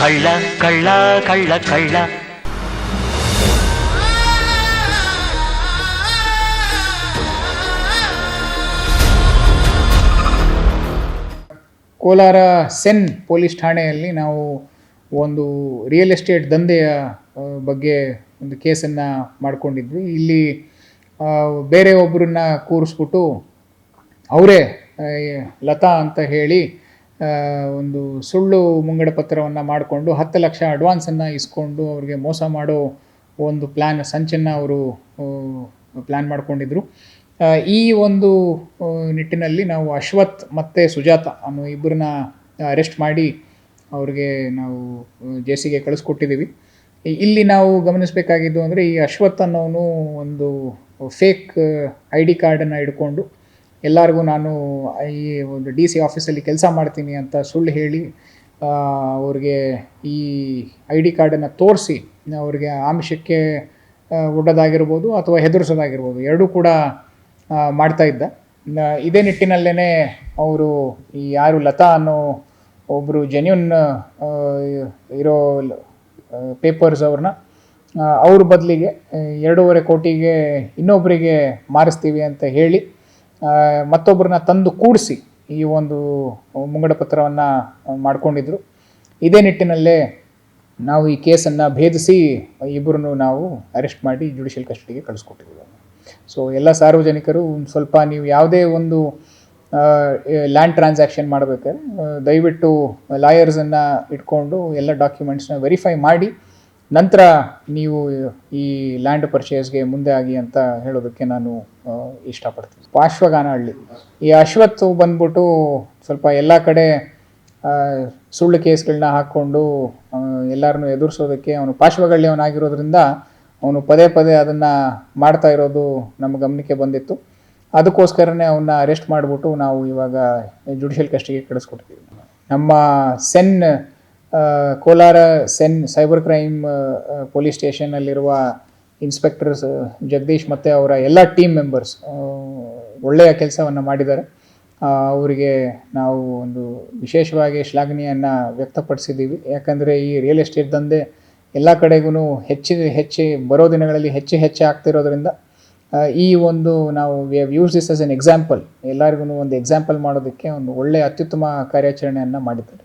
ಕಳ್ಳ ಕಳ್ಳ ಕಳ್ಳ ಕಳ್ಳ. ಕೋಲಾರ ಸೆನ್ ಪೊಲೀಸ್ ಠಾಣೆಯಲ್ಲಿ ನಾವು ಒಂದು ರಿಯಲ್ ಎಸ್ಟೇಟ್ ದಂಧೆಯ ಬಗ್ಗೆ ಒಂದು ಕೇಸನ್ನು ಮಾಡಿಕೊಂಡಿದ್ವಿ. ಇಲ್ಲಿ ಬೇರೆ ಒಬ್ಬರನ್ನ ಕೂರಿಸ್ಬಿಟ್ಟು ಅವರೇ ಲತಾ ಅಂತ ಹೇಳಿ ಒಂದು ಸುಳ್ಳು ಮುಂಗಡ ಪತ್ರವನ್ನು ಮಾಡಿಕೊಂಡು ಹತ್ತು ಲಕ್ಷ ಅಡ್ವಾನ್ಸನ್ನು ಇಸ್ಕೊಂಡು ಅವ್ರಿಗೆ ಮೋಸ ಮಾಡೋ ಒಂದು ಪ್ಲ್ಯಾನ್ ಸಂಚನ್ನು ಅವರು ಪ್ಲ್ಯಾನ್ ಮಾಡ್ಕೊಂಡಿದ್ರು. ಈ ಒಂದು ನಿಟ್ಟಿನಲ್ಲಿ ನಾವು ಅಶ್ವಥ್ ಮತ್ತು ಸುಜಾತ ಅನ್ನೋ ಇಬ್ಬರನ್ನ ಅರೆಸ್ಟ್ ಮಾಡಿ ಅವ್ರಿಗೆ ನಾವು ಜೆ ಸಿಗೆ ಕಳಿಸ್ಕೊಟ್ಟಿದ್ದೀವಿ ಇಲ್ಲಿ ನಾವು ಗಮನಿಸಬೇಕಾಗಿದ್ದು ಅಂದರೆ ಈ ಅಶ್ವಥ್ ಅನ್ನೋನು ಒಂದು ಫೇಕ್ ಐ ಡಿ ಕಾರ್ಡನ್ನು ಹಿಡ್ಕೊಂಡು ಎಲ್ಲರಿಗೂ ನಾನು ಈ ಒಂದು ಡಿ ಸಿ ಆಫೀಸಲ್ಲಿ ಕೆಲಸ ಮಾಡ್ತೀನಿ ಅಂತ ಸುಳ್ಳು ಹೇಳಿ ಅವ್ರಿಗೆ ಈ ಐ ಡಿ ಕಾರ್ಡನ್ನು ತೋರಿಸಿ, ಅವ್ರಿಗೆ ಆಮಿಷಕ್ಕೆ ಒಡ್ಡದಾಗಿರ್ಬೋದು ಅಥವಾ ಹೆದರಿಸೋದಾಗಿರ್ಬೋದು, ಎರಡೂ ಕೂಡ ಮಾಡ್ತಾಯಿದ್ದ ಇದೇ ನಿಟ್ಟಿನಲ್ಲೇ ಅವರು ಈ ಯಾರು ಲತಾ ಅನ್ನೋ ಒಬ್ಬರು ಜೆನ್ಯೂನ್ ಇರೋ ಪೇಪರ್ಸ್ ಅವ್ರನ್ನ ಅವ್ರ ಬದಲಿಗೆ ಎರಡೂವರೆ ಕೋಟಿಗೆ ಇನ್ನೊಬ್ಬರಿಗೆ ಮಾರಿಸ್ತೀವಿ ಅಂತ ಹೇಳಿ ಮತ್ತೊಬ್ಬರನ್ನ ತಂದು ಕೂಡಿಸಿ ಈ ಒಂದು ಮುಂಗಡ ಪತ್ರವನ್ನು ಮಾಡಿಕೊಂಡಿದ್ರು. ಇದೇ ನಿಟ್ಟಿನಲ್ಲೇ ನಾವು ಈ ಕೇಸನ್ನು ಭೇದಿಸಿ ಇಬ್ಬರನ್ನು ನಾವು ಅರೆಸ್ಟ್ ಮಾಡಿ ಜುಡಿಷಿಯಲ್ ಕಸ್ಟಡಿಗೆ ಕಳಿಸ್ಕೊಟ್ಟಿದ್ದೀವಿ ಸೊ ಎಲ್ಲ ಸಾರ್ವಜನಿಕರು ಸ್ವಲ್ಪ ನೀವು ಯಾವುದೇ ಒಂದು ಲ್ಯಾಂಡ್ ಟ್ರಾನ್ಸಾಕ್ಷನ್ ಮಾಡಬೇಕಾದ್ರೆ ದಯವಿಟ್ಟು ಲಾಯರ್ಸನ್ನು ಇಟ್ಕೊಂಡು ಎಲ್ಲ ಡಾಕ್ಯುಮೆಂಟ್ಸ್ನ ವೆರಿಫೈ ಮಾಡಿ ನಂತರ ನೀವು ಈ ಲ್ಯಾಂಡ್ ಪರ್ಚೇಸ್ಗೆ ಮುಂದೆ ಆಗಿ ಅಂತ ಹೇಳೋದಕ್ಕೆ ನಾನು ಇಷ್ಟಪಡ್ತೀನಿ. ಪಾರ್ಶ್ವಗಾನಹಳ್ಳಿ. ಈ ಅಶ್ವತ್ ಬಂದ್ಬಿಟ್ಟು ಸ್ವಲ್ಪ ಎಲ್ಲ ಕಡೆ ಸುಳ್ಳು ಕೇಸ್ಗಳನ್ನ ಹಾಕ್ಕೊಂಡು ಎಲ್ಲರನ್ನು ಎದುರಿಸೋದಕ್ಕೆ ಅವನು ಪಾರ್ಶ್ವಗಳ್ಯವನಾಗಿರೋದ್ರಿಂದ ಅವನು ಪದೇ ಪದೇ ಅದನ್ನು ಮಾಡ್ತಾ ಇರೋದು ನಮ್ಮ ಗಮನಕ್ಕೆ ಬಂದಿತ್ತು. ಅದಕ್ಕೋಸ್ಕರನೇ ಅವನ್ನ ಅರೆಸ್ಟ್ ಮಾಡಿಬಿಟ್ಟು ನಾವು ಇವಾಗ ಜುಡಿಷಿಯಲ್ ಕಸ್ಟಡಿಗೆ ಕಳಿಸ್ಕೊಡ್ತೀವಿ ನಮ್ಮ CEN Kolar CEN cyber crime police ಸ್ಟೇಷನ್ನಲ್ಲಿರುವ inspectors Jagadish ಮತ್ತು ಅವರ ಎಲ್ಲ ಟೀಮ್ ಮೆಂಬರ್ಸ್ ಒಳ್ಳೆಯ ಕೆಲಸವನ್ನು ಮಾಡಿದ್ದಾರೆ. ಅವರಿಗೆ ನಾವು ಒಂದು ವಿಶೇಷವಾಗಿ ಶ್ಲಾಘನೆಯನ್ನು ವ್ಯಕ್ತಪಡಿಸಿದ್ದೀವಿ. ಯಾಕಂದರೆ ಈ ರಿಯಲ್ ಎಸ್ಟೇಟ್ ದಂಧೆ ಎಲ್ಲ ಕಡೆಗೂ ಹೆಚ್ಚು ಹೆಚ್ಚು, ಬರೋ ದಿನಗಳಲ್ಲಿ ಹೆಚ್ಚು ಹೆಚ್ಚು ಆಗ್ತಿರೋದ್ರಿಂದ ಈ ಒಂದು ನಾವು we have use this as an example ಎಲ್ಲರಿಗೂ ಒಂದು ಎಕ್ಸಾಂಪಲ್ ಮಾಡೋದಕ್ಕೆ ಒಂದು ಒಳ್ಳೆಯ ಅತ್ಯುತ್ತಮ ಕಾರ್ಯಾಚರಣೆಯನ್ನು ಮಾಡಿದ್ದಾರೆ.